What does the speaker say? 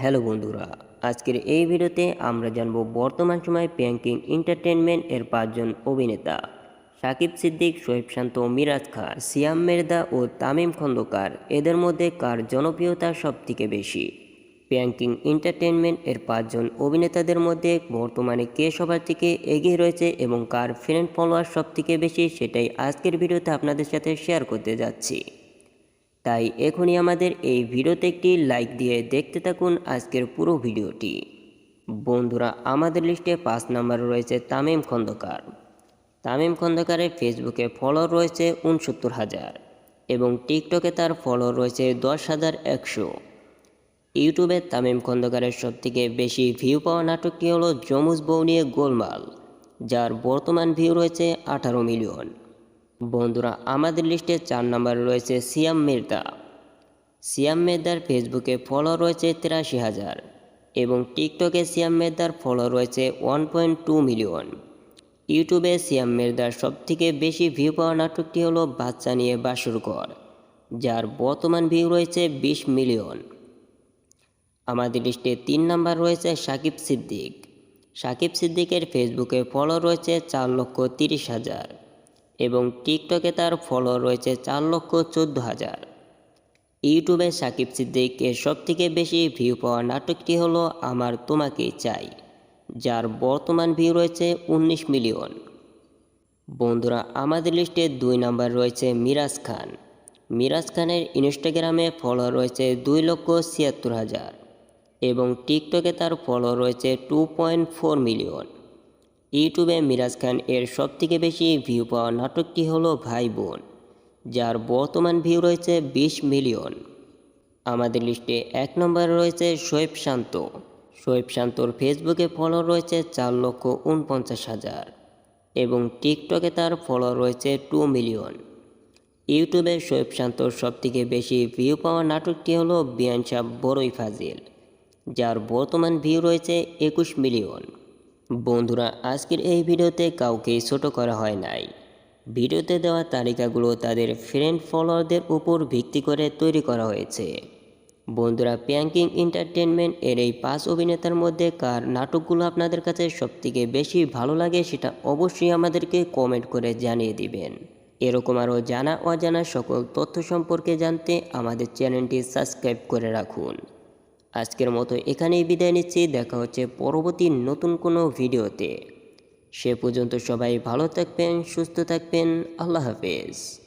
Hello বন্ধুরা, আজকের এই ভিডিওতে আমরা জানব বর্তমান সময়ে ব্যাংকিং এন্টারটেনমেন্ট এর পাঁচজন অভিনেতা সাকিব সিদ্দিক শোয়েব শান্ত, মিরাজ খান, সিয়াম মেরদা ও তামিম খন্দকার। এদের মধ্যে কার জনপ্রিয়তা সবথেকে বেশি? ব্যাংকিং এন্টারটেনমেন্ট এর পাঁচজন অভিনেতাদের মধ্যে বর্তমানে কে সবার থেকে এগিয়ে রয়েছে এবং কার ফ্রেন্ড ফলোয়ার সবথেকে বেশি সেটাই আজকের ভিডিওতে আপনাদের সাথে শেয়ার করতে যাচ্ছি। তাই এখনই আমাদের এই ভিডিওতে একটি লাইক দিয়ে দেখতে থাকুন আজকের পুরো ভিডিওটি। বন্ধুরা, আমাদের লিস্টে পাঁচ নাম্বার রয়েছে তামিম খন্দকার। তামিম খন্দকারের ফেসবুকে ফলোয়ার রয়েছে উনসত্তর হাজার এবং টিকটকে তার ফলোয়ার রয়েছে দশ হাজার একশো। ইউটিউবে তামিম খন্দকারের সবথেকে বেশি ভিউ পাওয়া নাটকটি হলো যমুজ বউ নিয়ে গোলমাল, যার বর্তমান ভিউ রয়েছে আঠারো মিলিয়ন। বন্ধুরা, আমাদের লিস্টে চার নম্বরে রয়েছে সিয়াম মির্দা। সিয়াম মেদার ফেসবুকে ফলো রয়েছে তিরাশি হাজার এবং টিকটকে সিয়াম মেদার ফলো রয়েছে ওয়ান পয়েন্ট টু মিলিয়ন ইউটিউবে সিয়াম মেদার সবথেকে বেশি ভিউ পাওয়া নাটকটি হলো বাচ্চা নিয়ে বাসুরঘর যার বর্তমান ভিউ রয়েছে বিশ মিলিয়ন আমাদের লিস্টে তিন নাম্বার রয়েছে সাকিব সিদ্দিক। সাকিব সিদ্দিকের ফেসবুকে ফলো রয়েছে চার লক্ষ তিরিশ হাজার। এবং টিকটকে তার ফলো রয়েছে চার লক্ষ চোদ্দ হাজার। ইউটিউবে সাকিব সিদ্দিকের সবথেকে বেশি ভিউ পাওয়া নাটকটি হলো আমার তোমাকেই চাই, যার বর্তমান ভিউ রয়েছে উনিশ মিলিয়ন। বন্ধুরা, আমাদের লিস্টে দুই নাম্বার রয়েছে মিরাজ খান। মিরাজ খানের ইনস্টাগ্রামে ফলো রয়েছে দুই লক্ষ ছিয়াত্তর হাজার এবং টিকটকে তার ফলো রয়েছে টু পয়েন্ট ফোর মিলিয়ন ইউটিউবে মিরাজ খান এর সবথেকে বেশি ভিউ পাওয়া নাটকটি হলো ভাই বোন, যার বর্তমান ভিউ রয়েছে বিশ মিলিয়ন আমাদের লিস্টে এক নম্বরে রয়েছে শোয়েব শান্ত। শোয়েব শান্তর ফেসবুকে ফলো রয়েছে চার লক্ষ উনপঞ্চাশ হাজার এবং টিকটকে তার ফলো রয়েছে টু মিলিয়ন ইউটিউবে শোয়েব শান্তর সবথেকে বেশি ভিউ পাওয়া নাটকটি হলো বিয়ানশাহ বড়ই ফাজিল, যার বর্তমান ভিউ রয়েছে একুশ মিলিয়ন বন্ধুরা, আজকের এই ভিডিওতে কাউকে ছোট করা হয় নাই। ভিডিওতে দেওয়া তালিকাগুলো তাদের ফ্রেন্ড ফলোয়ারদের উপর ভিত্তি করে তৈরি করা হয়েছে। বন্ধুরা প্যাঙ্কিং এন্টারটেনমেন্ট এর এই পাঁচ অভিনেতার মধ্যে কার নাটকগুলো আপনাদের কাছে সবথেকে বেশি ভালো লাগে সেটা অবশ্যই আমাদেরকে কমেন্ট করে জানিয়ে দিবেন। এরকম আরও জানা অজানা সকল তথ্য সম্পর্কে জানতে আমাদের চ্যানেলটি সাবস্ক্রাইব করে রাখুন। আজকের মতো এখানেই বিদায় নিচ্ছি। দেখা হচ্ছে পরবর্তী নতুন কোনো ভিডিওতে। সে পর্যন্ত সবাই ভালো থাকবেন, সুস্থ থাকবেন। আল্লাহ হাফেজ।